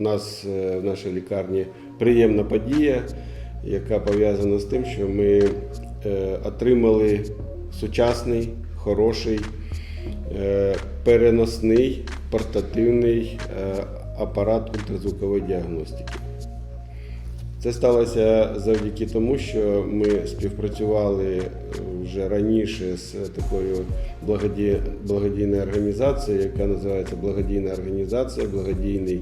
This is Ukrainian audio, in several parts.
у нас е, в нашій лікарні приємна подія, яка пов'язана з тим, що ми е, отримали сучасний, хороший, е, переносний портативний апарат ультразвукової діагностики. Це сталося завдяки тому, що ми співпрацювали вже раніше з такою благоді... благодійною організацією, яка називається Благодійна організація, благодійний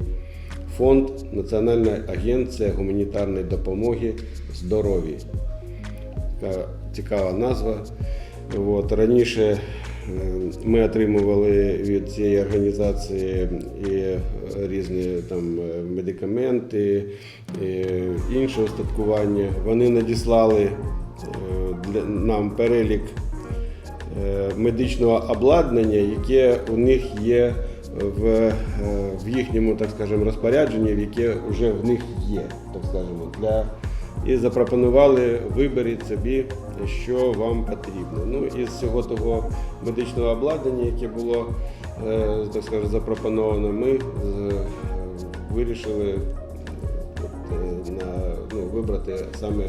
фонд Національна агенція гуманітарної допомоги здоров'я. Така цікава назва. От, раніше е, ми отримували від цієї організації і різні там е, медикаменти, і інше устаткування. Вони надіслали е, нам перелік е, медичного обладнання, яке у них є в, е, в їхньому, так скажемо, розпорядженні, яке вже в них є, так скажемо, для і запропонували виберіть собі, що вам потрібно. Ну із всього того медичного обладнання, яке було е, так скажемо, запропоновано, ми е, вирішили на, ну, вибрати саме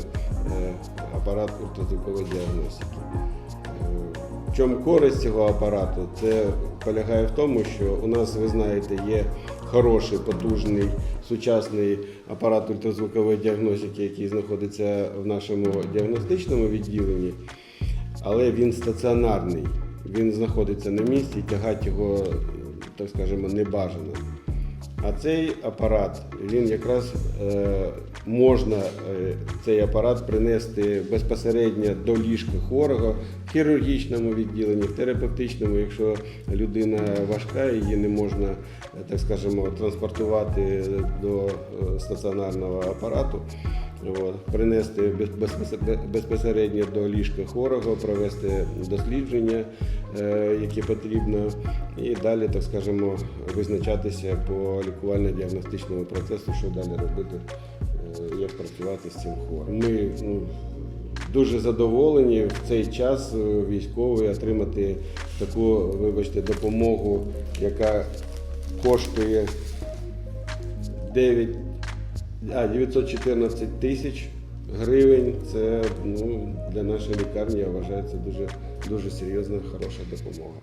апарат ультразвукової діагностики. В чому користь цього апарату? Це полягає в тому, що у нас, ви знаєте, є хороший, потужний, сучасний апарат ультразвукової діагностики, який знаходиться в нашому діагностичному відділенні, але він стаціонарний. Він знаходиться на місці, тягати його, так скажемо, не бажано. А цей апарат, він якраз е, можна е, цей апарат принести безпосередньо до ліжка хворого в хірургічному відділенні, в терапевтичному, якщо людина важка, її не можна, е, так скажемо, транспортувати до стаціонарного апарату. От, принести без- безпосередньо до ліжка хворого, провести дослідження, які потрібно, і далі, так скажемо, визначатися по лікувально-діагностичному процесу, що далі робити, е, як працювати з цим хворим. Ми ну, дуже задоволені в цей час е, військовий отримати таку, вибачте, допомогу, яка коштує 9 а, 914 тисяч гривень. Це ну, для нашої лікарні, я вважаю, це дуже, дуже серйозна, хороша допомога.